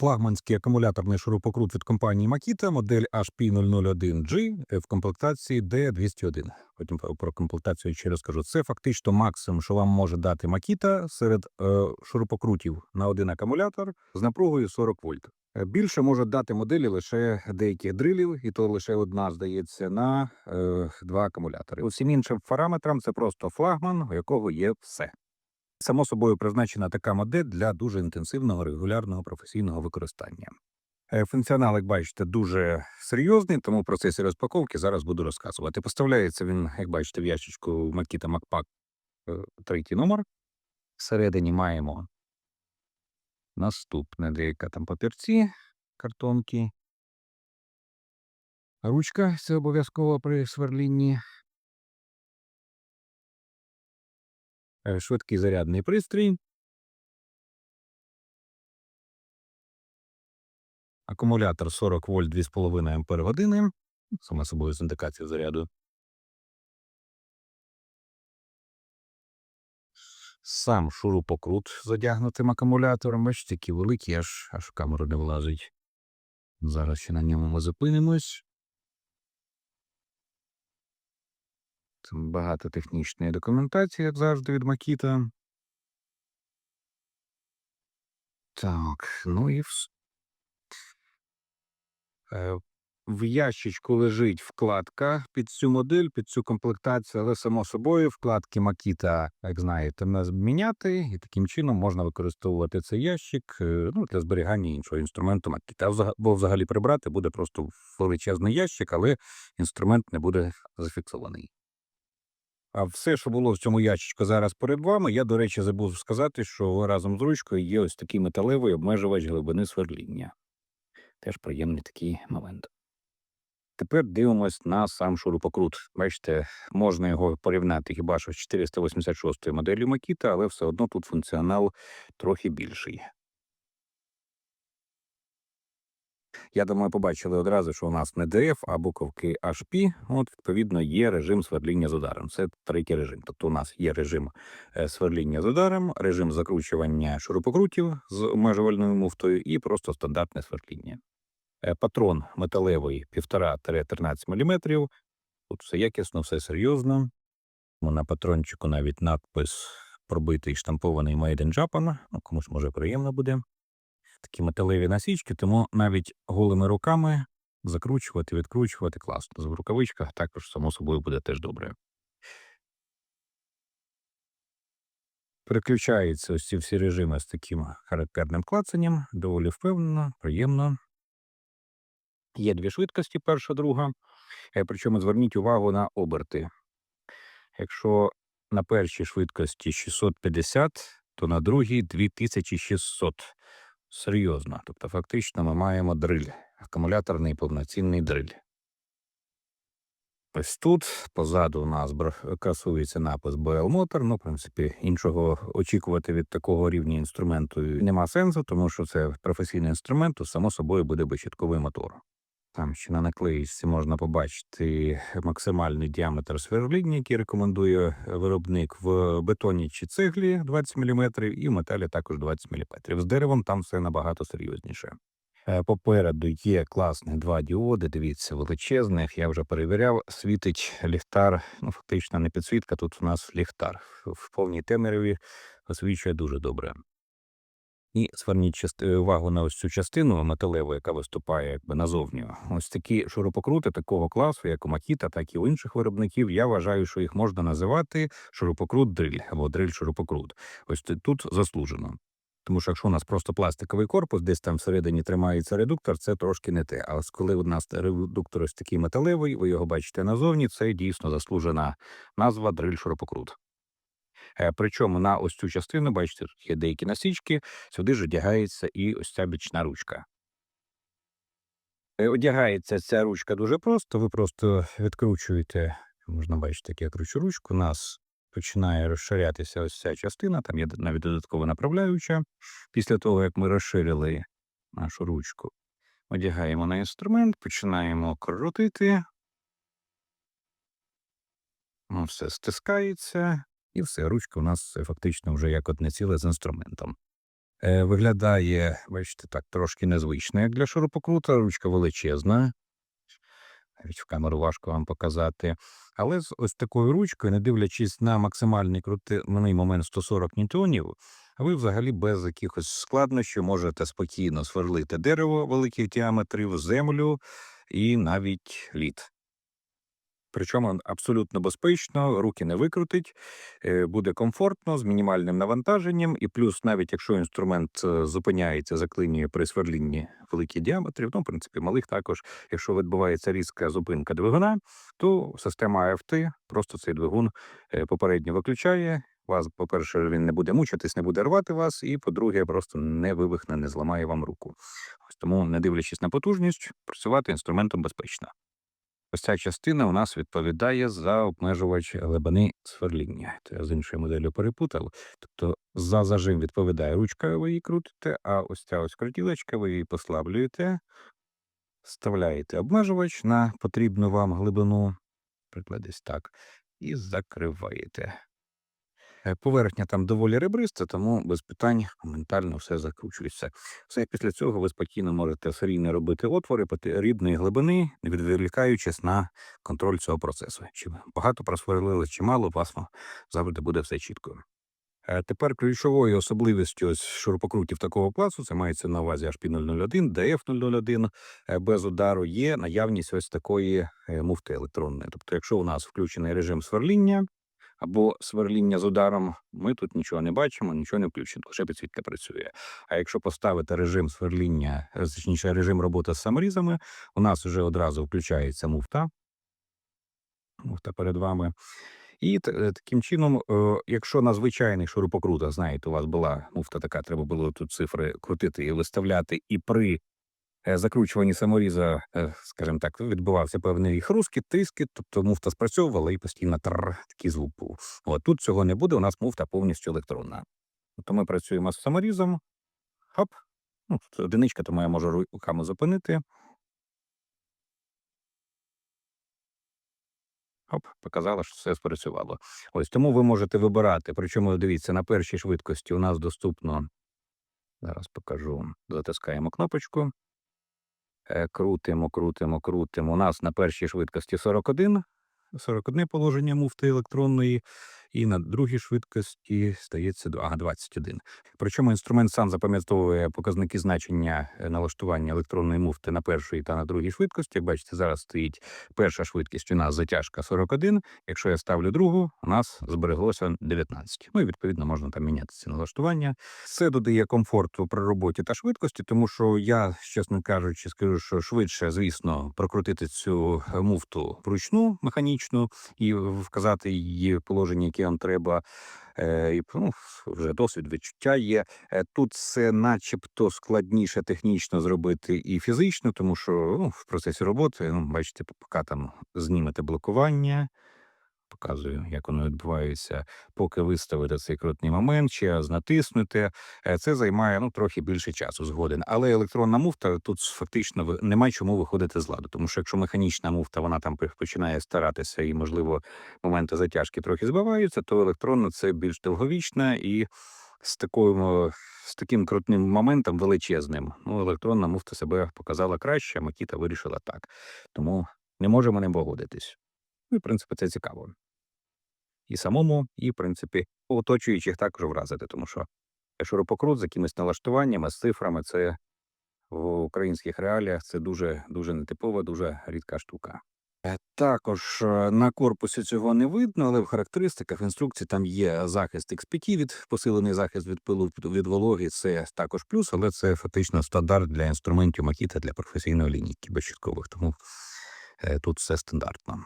Флагманський акумуляторний шурупокрут від компанії Makita, модель HP001G в комплектації D201. Потім про комплектацію ще розкажу. Це фактично максимум, що вам може дати Makita серед е, шурупокрутів на один акумулятор з напругою 40 вольт. Е, Більше можуть дати моделі лише деяких дрилів, і то лише одна здається на е, два акумулятори. Усім іншим параметрам це просто флагман, у якого є все. Само собою призначена така модель для дуже інтенсивного регулярного професійного використання. Е, Функціонал, як бачите, дуже серйозний, тому в процесі розпаковки зараз буду розказувати. Поставляється він, як бачите, в ящичку Makita MacPack е, третій номер. Всередині маємо наступне деяка там папірці, картонки. Ручка це обов'язково при сверлінні. Швидкий зарядний пристрій. Акумулятор 40 вольт 2,5 ампер години. Саме собою з індикацією заряду. Сам шурупокрут з одягнутим акумулятором. Бачите, такі великі, аж, аж камеру не влазить. Зараз ще на ньому ми зупинимось. Багато технічної документації, як завжди, від Макіта. Так, ну і вс... Е, В ящичку лежить вкладка під цю модель, під цю комплектацію, але само собою вкладки Makita, як знаєте, не міняти, і таким чином можна використовувати цей ящик е, ну, для зберігання іншого інструменту Makita. А взага- Бо взагалі прибрати буде просто величезний ящик, але інструмент не буде зафіксований. А все, що було в цьому ящичку зараз перед вами, я, до речі, забув сказати, що разом з ручкою є ось такий металевий обмежувач глибини сверління. Теж приємний такий момент. Тепер дивимось на сам шурупокрут. Бачите, можна його порівняти хіба що з 486 моделлю Makita, але все одно тут функціонал трохи більший. Я думаю, побачили одразу, що у нас не DF, а буковки HP. От, відповідно, є режим сверління з ударом. Це третій режим. Тобто у нас є режим е, сверління з ударом, режим закручування шурупокрутів з обмежувальною муфтою і просто стандартне сверління. Е, Патрон металевий 1,5-13 мм. Тут все якісно, все серйозно. На патрончику навіть надпис пробитий штампований Made in Japan. Ну, комусь може приємно буде. Такі металеві насічки, тому навіть голими руками закручувати, відкручувати класно. В рукавичках також, само собою, буде теж добре. Переключаються ось ці всі режими з таким характерним клацанням, доволі впевнено, приємно. Є дві швидкості, перша, друга. Е, Причому зверніть увагу на оберти. Якщо на першій швидкості 650, то на другій 2600. Серйозно. Тобто, фактично, ми маємо дриль, акумуляторний повноцінний дриль. Ось тут позаду у нас красується напис BL Motor. Ну, в принципі, іншого очікувати від такого рівня інструменту нема сенсу, тому що це професійний інструмент, то само собою буде безщитковий мотор. Там ще на наклеїчці можна побачити максимальний діаметр сверління, який рекомендує виробник в бетоні чи цеглі 20 мм, і в металі також 20 мм. З деревом там все набагато серйозніше. Е, Попереду є класних два діоди, дивіться, величезних. Я вже перевіряв, світить ліхтар, ну фактично не підсвітка, тут у нас ліхтар в повній темряві освічує дуже добре. І зверніть увагу на ось цю частину металеву, яка виступає якби назовні. Ось такі шурупокрути такого класу, як у Makita, так і у інших виробників. Я вважаю, що їх можна називати шурупокрут дриль або дриль шурупокрут. Ось тут заслужено. Тому що якщо у нас просто пластиковий корпус, десь там всередині тримається редуктор, це трошки не те. А коли у нас редуктор ось такий металевий, ви його бачите назовні, це дійсно заслужена назва дриль шурупокрут. Е, Причому на ось цю частину, бачите, тут є деякі насічки, сюди ж одягається і ось ця бічна ручка. Е, Одягається ця ручка дуже просто. Ви просто відкручуєте, можна бачити, як я кручу ручку. У нас починає розширятися ось ця частина, там є навіть додаткова направляюча. Після того, як ми розширили нашу ручку, одягаємо на інструмент, починаємо крутити. Все стискається, і все, ручка у нас е, фактично вже як одне ціле з інструментом. Е, виглядає, бачите, так трошки незвично, як для шурупокрута. Ручка величезна. Навіть в камеру важко вам показати. Але з ось такою ручкою, не дивлячись на максимальний крутний момент 140 ньютонів, ви взагалі без якихось складнощів можете спокійно сверлити дерево великих діаметрів, землю і навіть лід. Причому абсолютно безпечно, руки не викрутить, е, буде комфортно з мінімальним навантаженням, і плюс, навіть якщо інструмент е, зупиняється, заклинює при сверлінні великих діаметрів, ну, в принципі, малих також, якщо відбувається різка зупинка двигуна, то система АФТ просто цей двигун е, попередньо виключає. Вас, по-перше, він не буде мучитись, не буде рвати вас, і по-друге, просто не вивихне, не зламає вам руку. Ось тому, не дивлячись на потужність, працювати інструментом безпечно. Ось ця частина у нас відповідає за обмежувач глибини сверління. Це я з іншою моделлю перепутав. Тобто за зажим відповідає ручка, ви її крутите, а ось ця ось крутілочка, ви її послаблюєте, вставляєте обмежувач на потрібну вам глибину, приклад десь так, і закриваєте. Е, Поверхня там доволі ребриста, тому без питань моментально все закручується. Все після цього ви спокійно можете серійно робити отвори потрібної глибини, не відволікаючись на контроль цього процесу. Чи багато просверлили, чи мало, у вас завжди буде все чітко. Е, Тепер ключовою особливістю ось шурупокрутів такого класу, це мається на увазі HP001, DF001, е, без удару є наявність ось такої е, муфти електронної. Тобто, якщо у нас включений режим сверління, або сверління з ударом, ми тут нічого не бачимо, нічого не включено, лише підсвітка працює. А якщо поставити режим сверління, е, точніше режим роботи з саморізами, у нас вже одразу включається муфта. Муфта перед вами. І е, таким чином, е, якщо на звичайних шурупокрутах, знаєте, у вас була муфта така, треба було тут цифри крутити і виставляти, і при закручуванні саморіза, е, скажімо так, відбувався певний хрускіт, тріскіт, тобто муфта спрацьовувала і постійно тр, такий звук був. От тут цього не буде, у нас муфта повністю електронна. Тобто ми працюємо з саморізом. Хоп. Ну, одиничка, тому я можу руками зупинити. Хоп, показала, що все спрацювало. Ось тому ви можете вибирати. Причому дивіться, на першій швидкості у нас доступно. Зараз покажу. Затискаємо кнопочку. Е, Крутимо, крутимо, крутимо. У нас на першій швидкості 41. 41 положення муфти електронної, і на другій швидкості стається ага, 21. Причому інструмент сам запам'ятовує показники значення е, налаштування електронної муфти на першій та на другій швидкості. Як бачите, зараз стоїть перша швидкість у нас затяжка 41. Якщо я ставлю другу, у нас збереглося 19. Ну і відповідно можна там міняти ці налаштування. Це додає комфорту при роботі та швидкості, тому що я, чесно кажучи, скажу, що швидше, звісно, прокрутити цю е, муфту вручну механічну і вказати її положення, яке треба. Е, і ну, вже досвід відчуття є. Е, Тут це начебто складніше технічно зробити і фізично, тому що ну, в процесі роботи, ну, бачите, поки там знімете блокування, показую, як воно відбувається, поки виставите цей крутний момент, чи раз натиснете, е, це займає ну, трохи більше часу згоден. Але електронна муфта тут фактично немає чому виходити з ладу, тому що якщо механічна муфта вона там починає старатися і, можливо, моменти затяжки трохи збиваються, то електронна це більш довговічна і з такою з таким крутним моментом величезним. Ну, електронна муфта себе показала краще, а Макіта вирішила так. Тому не можемо не погодитись. Ну, і, в принципі, це цікаво. І самому, і, в принципі, оточуючих також вразити, тому що шурупокрут з якимись налаштуваннями, з цифрами, це в українських реаліях це дуже дуже нетипова, дуже рідка штука. Е, Також е, на корпусі цього не видно, але в характеристиках в інструкції там є захист XPT від посилений захист від пилу від вологи. Це також плюс, але це фактично стандарт для інструментів Макіта для професійної лінійки безщиткових, тому е, тут все стандартно.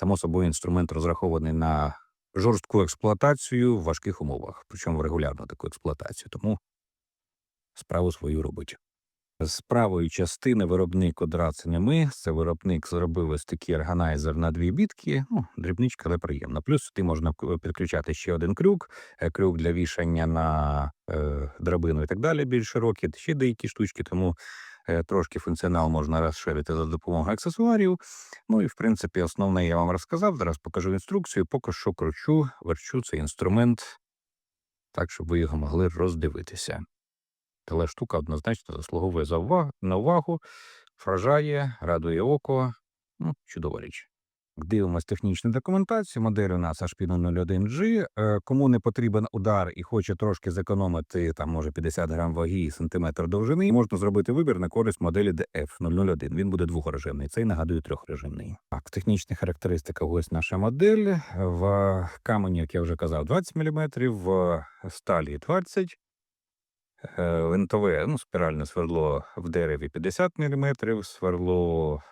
Само собою, інструмент розрахований на жорстку експлуатацію в важких умовах, причому регулярну таку експлуатацію, тому справу свою робить. З правої частини виробник одразу не ми. Це виробник зробив ось такий органайзер на дві бітки. Ну, дрібничка, але приємно. Плюс сюди можна підключати ще один крюк, е, крюк для вішання на е, драбину і так далі, більш широкий, ще деякі штучки, тому е, трошки функціонал можна розширити за допомогою аксесуарів. Ну і в принципі, основне я вам розказав. Зараз покажу інструкцію. Поки що кручу, верчу цей інструмент так, щоб ви його могли роздивитися. Але штука однозначно заслуговує за увагу, на увагу, вражає, радує око. Ну, чудова річ. Дивимось технічну документацію. Модель у нас HP 01G. Е, Кому не потрібен удар і хоче трошки зекономити, там може 50 грам ваги і сантиметр довжини, можна зробити вибір на користь моделі DF001. Він буде двохрежимний. Цей нагадую трьохрежимний. Так, технічні характеристики. Ось наша модель. В камені, як я вже казав, 20 мм, в сталі 20 Е, Винтове, ну, спіральне свердло в дереві 50 мм, сверло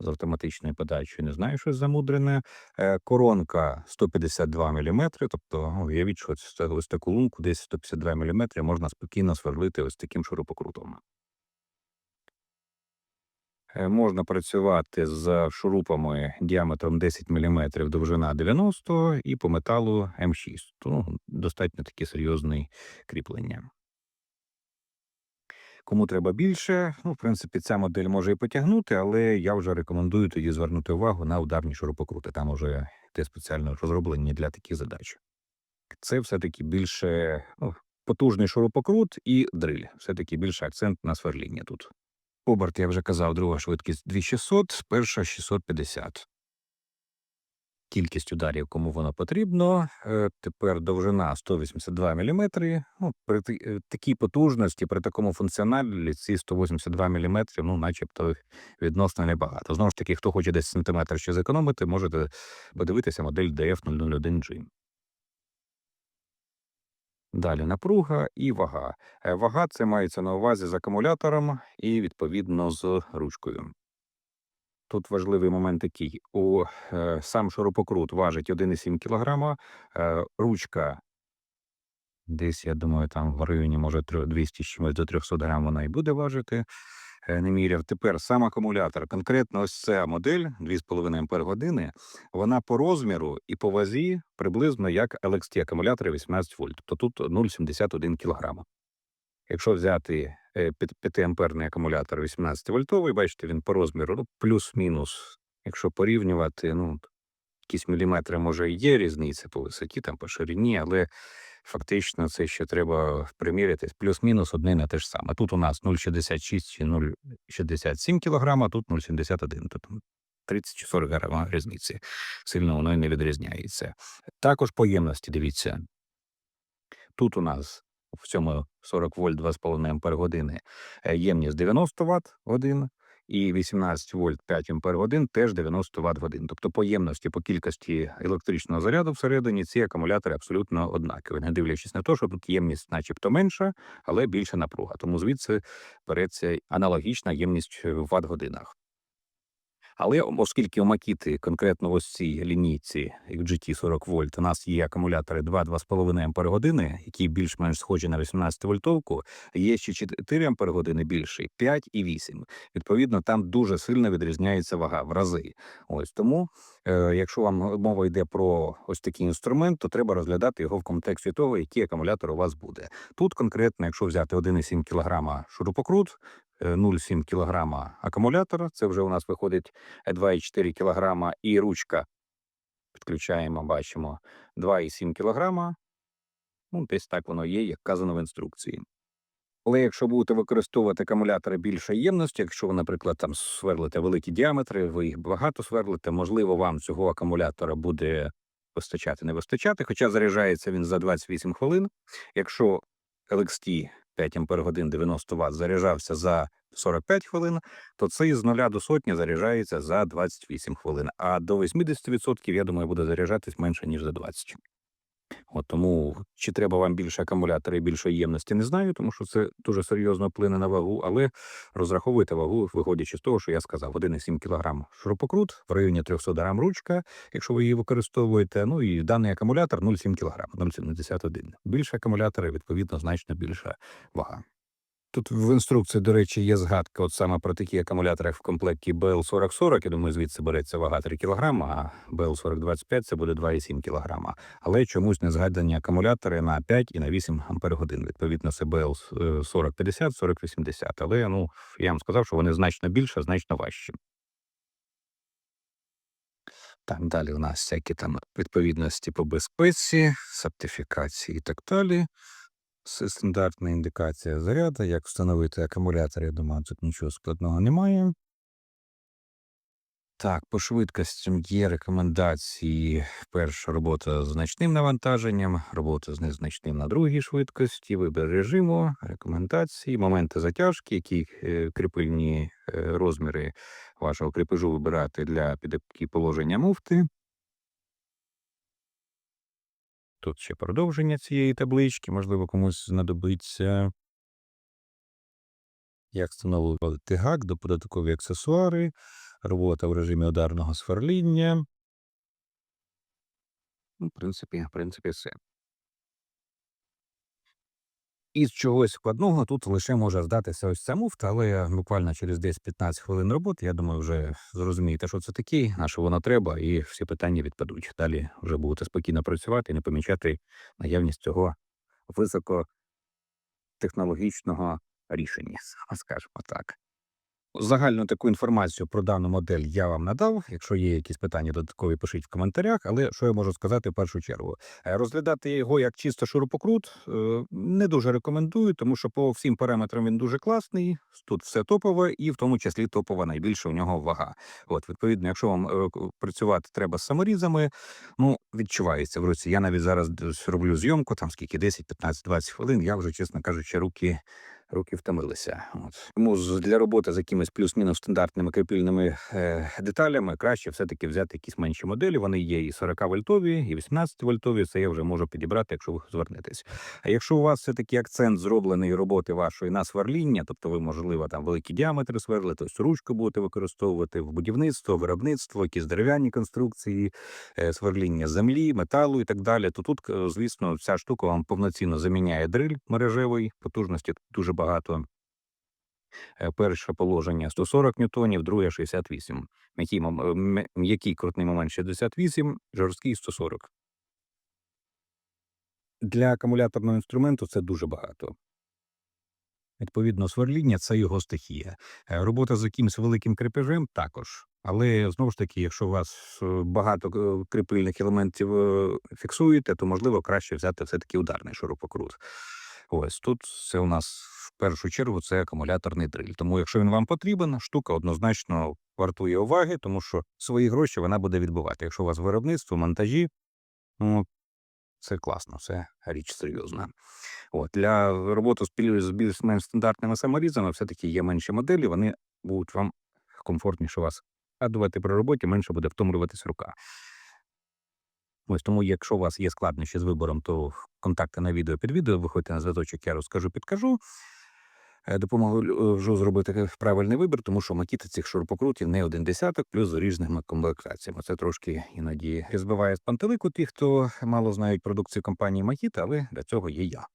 з автоматичною подачею, не знаю, щось замудрене. Е, Коронка 152 мм, тобто ну, уявіть, що це ось таку лунку, десь 152 мм можна спокійно сверлити ось таким шурупокрутом. Е, Можна працювати з шурупами діаметром 10 мм, довжина 90 і по металу М6. Ну, достатньо таке серйозне кріплення. Кому треба більше, ну, в принципі, ця модель може і потягнути, але я вже рекомендую тоді звернути увагу на ударні шурупокрути. Там уже те спеціально розроблені для таких задач. Це все-таки більше ну, потужний шурупокрут і дриль. Все-таки більше акцент на сверління тут. Оберт, я вже казав, друга швидкість 2600, перша 650. Кількість ударів, кому воно потрібно. Е, Тепер довжина 182 мм. Ну, при е, такій потужності, при такому функціоналі, ці 182 мм, ну, начебто, відносно небагато. Знову ж таки, хто хоче десь сантиметр ще зекономити, можете подивитися модель DF001G. Далі напруга і вага. Е, Вага це мається на увазі з акумулятором і відповідно з ручкою. Тут важливий момент такий: у е, сам шурупокрут важить 1,7 кг, е, ручка десь, я думаю, там в районі може 200 чимось до 300 грам вона і буде важити. Е, не міряв. Тепер сам акумулятор. Конкретно ось ця модель 2,5 ампер години. Вона по розміру і по вазі приблизно як LXT акумулятори 18 вольт. Тобто тут 0,71 кг. Якщо взяти 5-амперний акумулятор 18 вольтовий, бачите, він по розміру ну, плюс-мінус. Якщо порівнювати, ну якісь міліметри може і є різниця по висоті, там по ширині, але фактично це ще треба примірятись. Плюс-мінус одне на те ж саме. Тут у нас 0,66 чи 0,67 кг, а тут 0,71. Тобто 30 чи 40 грам різниці. Сильно воно і не відрізняється. Також по ємності, дивіться. Тут у нас в цьому 40 вольт 2,5 ампер години е, ємність 90 Вт годин, і 18 вольт 5 ампер годин теж 90 Вт годин. Тобто по ємності, по кількості електричного заряду всередині ці акумулятори абсолютно однакові, не дивлячись на те, що тут ємність, начебто, менша, але більша напруга. Тому звідси береться аналогічна ємність в Вт годинах. Але оскільки у Макіти, конкретно ось цій лінійці GT 40 вольт, у нас є акумулятори 2-2,5 ампер години, які більш-менш схожі на 18 вольтовку, є ще 4 ампер години більший, 5 і 8. Відповідно, там дуже сильно відрізняється вага в рази. Ось тому, е, якщо вам мова йде про ось такий інструмент, то треба розглядати його в контексті того, який акумулятор у вас буде. Тут конкретно, якщо взяти 1,7 кг шурупокрут, 0,7 кг акумулятора, це вже у нас виходить 2,4 кг і ручка. Підключаємо, бачимо 2,7 кг. Ну, десь так воно є, як вказано в інструкції. Але якщо будете використовувати акумулятори більшої ємності, якщо ви, наприклад, там сверлите великі діаметри, ви їх багато сверлите, можливо, вам цього акумулятора буде вистачати, не вистачати, хоча заряджається він за 28 хвилин. Якщо LXT 5 ампер годин 90 Вт заряджався за 45 хвилин, то цей з 0 до сотні заряджається за 28 хвилин. А до 80%, я думаю, буде заряджатись менше, ніж за 20. От тому чи треба вам більше акумулятора і більшої ємності, не знаю, тому що це дуже серйозно вплине на вагу, але розраховуйте вагу, виходячи з того, що я сказав, 1,7 кг шурупокрут, в районі 300 грам ручка, якщо ви її використовуєте. Ну і даний акумулятор 0,7 кг, 0,71. Більше акумулятора, відповідно, значно більша вага. Тут в інструкції, до речі, є згадка от саме про такі акумулятори в комплекті BL4040. Я думаю, звідси береться вага 3 кг, а BL4025 це буде 2,7 кг. Але чомусь не згадані акумулятори на 5 і на 8 ампер годин. Відповідно, це BL4050, 4080. Але ну я вам сказав, що вони значно більше, значно важчі. Так, далі у нас всякі там відповідності по безпеці, сертифікації і так далі. Стандартна індикація заряду. Як встановити акумулятор, я думаю, тут нічого складного немає. Так, по швидкостям є рекомендації. Перша робота з значним навантаженням, робота з незначним на другій швидкості, вибір режиму, рекомендації, моменти затяжки, які е, кріпильні е, розміри вашого кріпежу вибирати для підібки положення муфти. Тут ще продовження цієї таблички, можливо, комусь знадобиться. Як встановлювати гак, додаткові аксесуари, робота в режимі ударного сверління. Ну, в принципі, в принципі, все. Із чогось складного тут лише може здатися ось ця муфта, але буквально через 10-15 хвилин роботи, я думаю, вже зрозумієте, що це таке, на що воно треба, і всі питання відпадуть. Далі вже будете спокійно працювати і не помічати наявність цього високотехнологічного рішення, скажімо так. Загальну таку інформацію про дану модель я вам надав. Якщо є якісь питання додаткові, пишіть в коментарях. Але що я можу сказати в першу чергу? Е, Розглядати його як чисто шурупокрут е, не дуже рекомендую, тому що по всім параметрам він дуже класний. Тут все топове, і в тому числі топова найбільше у нього вага. От, відповідно, якщо вам е, працювати треба з саморізами, ну відчувається в руці. Я навіть зараз роблю зйомку, там скільки 10, 15, 20 хвилин. Я вже, чесно кажучи, руки руки втомилися. От. Тому для роботи з якимись плюс-мінус стандартними кріпильними е, деталями краще все-таки взяти якісь менші моделі. Вони є і 40 вольтові, і 18 вольтові. Це я вже можу підібрати, якщо ви звернетесь. А якщо у вас все-таки акцент зроблений роботи вашої на сверління, тобто ви, можливо, там великі діаметри сверли, тобто ручку будете використовувати в будівництво, виробництво, якісь дерев'яні конструкції, е, сверління землі, металу і так далі, то тут, е, звісно, ця штука вам повноцінно заміняє дриль мережевий, потужності дуже багато. Е, Перше положення 140 ньютонів, друге 68. М'який, е, м'який крутний момент 68, жорсткий 140. Для акумуляторного інструменту це дуже багато. Відповідно, сверління це його стихія. Е, Робота з якимось великим крепежем також. Але знову ж таки, якщо у вас багато кріпильних елементів фіксуєте, то можливо краще взяти все-таки ударний шурупокрут. Ось тут це у нас першу чергу це акумуляторний дриль. Тому, якщо він вам потрібен, штука однозначно вартує уваги, тому що свої гроші вона буде відбувати. Якщо у вас виробництво, монтажі, ну це класно, це річ серйозна. От для роботи з більш-менш стандартними саморізами все-таки є менші моделі, вони будуть вам комфортніше вас радувати при роботі, менше буде втомлюватись рука. Ось тому, якщо у вас є складнощі з вибором, то контакти на відео під відео, виходьте на зв'язочок, я розкажу, підкажу. Е, Допоможу зробити правильний вибір, тому що макіти цих шурпокрутів не один десяток, плюс з різними комплектаціями. Це трошки іноді збиває з пантелику тих, хто мало знають продукцію компанії Макіта, але для цього є я.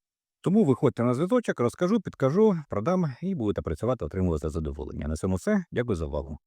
Тому виходьте на зв'язочок, розкажу, підкажу, продам і будете працювати, отримувати задоволення. На цьому все. Дякую за увагу.